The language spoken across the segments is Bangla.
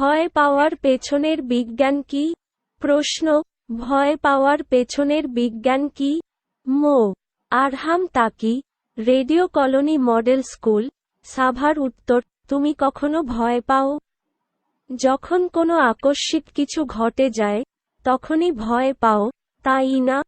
ভয় পাওয়ার পেছনের বিজ্ঞান কি? প্রশ্ন, ভয় পাওয়ার পেছনের বিজ্ঞান কি? Md. Arham Taki, radio colony model school, Savar উত্তর, তুমি কখনো ভয় পাও? যখন কোনো আকস্মিক কিছু ঘটে যায়, তখনই ভয় পাও, তাই না?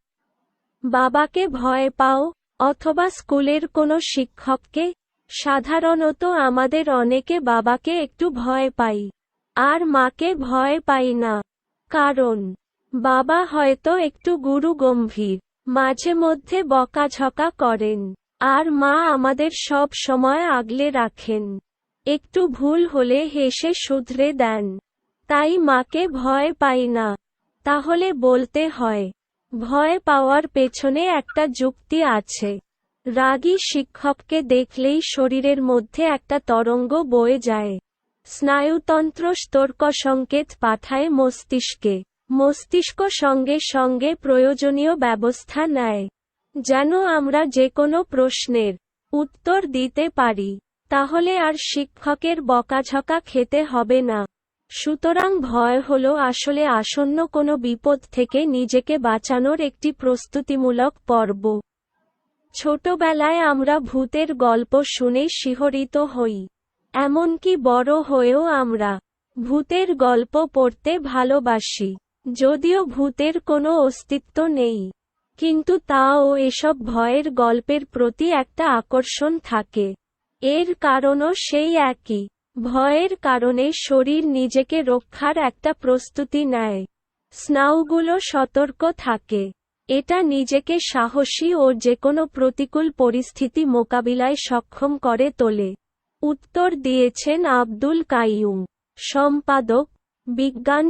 বাবাকে ভয় পাও, অথবা স্কুলের কোনো শিক্ষককে? সাধারণত আমাদের অনেকে বাবাকে একটু ভয় পাই আর মাকে ভয় পাই না। কারণ, বাবা হয়তো একটু গুরু গম্ভীর, মাঝে মধ্যে বকাঝকা করেন, আর মা আমাদের সব সময় আগলে রাখেন। একটু ভুল হলে হেসে শুধরে দেন। তাই মাকে ভয় পাই না। তাহলে বলতে হয়, ভয় পাওয়ার পেছনে একটা যুক্তি আছে। রাগী শিক্ষককে দেখলেই শরীরের মধ্যে একটা তরঙ্গ বয়ে যায়। স্নায়ুতন্ত্র স্তর্ক সংকেত পাঠায় মস্তিষ্কে। মস্তিষ্ক সঙ্গে সঙ্গে প্রয়োজনীয় ব্যবস্থা নেয়। যেন আমরা যে কোনো প্রশ্নের উত্তর দিতে পারি, তাহলে আর শিক্ষকের বকাঝকা খেতে হবে না। সুতরাং ভয় হলো আসলে আসন্ন কোনো বিপদ থেকে নিজেকে বাঁচানোর একটি প্রস্তুতিমূলক পর্ব। ছোটবেলায় আমরা ভূতের গল্প শুনে শিহরিত হই। এমনকি বড় হয়েও আমরা ভূতের গল্প পড়তে ভালোবাসি, যদিও ভূতের কোনো অস্তিত্ব নেই। কিন্তু তাও এসব ভয়ের গল্পের প্রতি একটা আকর্ষণ থাকে। এর কারণও সেই একই, ভয়ের কারণে শরীর নিজেকে রক্ষার একটা প্রস্তুতি নেয়। স্নাউগুলো সতর্ক থাকে। এটা নিজেকে সাহসী ও যেকোনো প্রতিকূল পরিস্থিতি মোকাবিলায় সক্ষম করে তোলে। উত্তর দিয়েছেন আব্দুল কাইয়ুম সম্পাদক বিজ্ঞান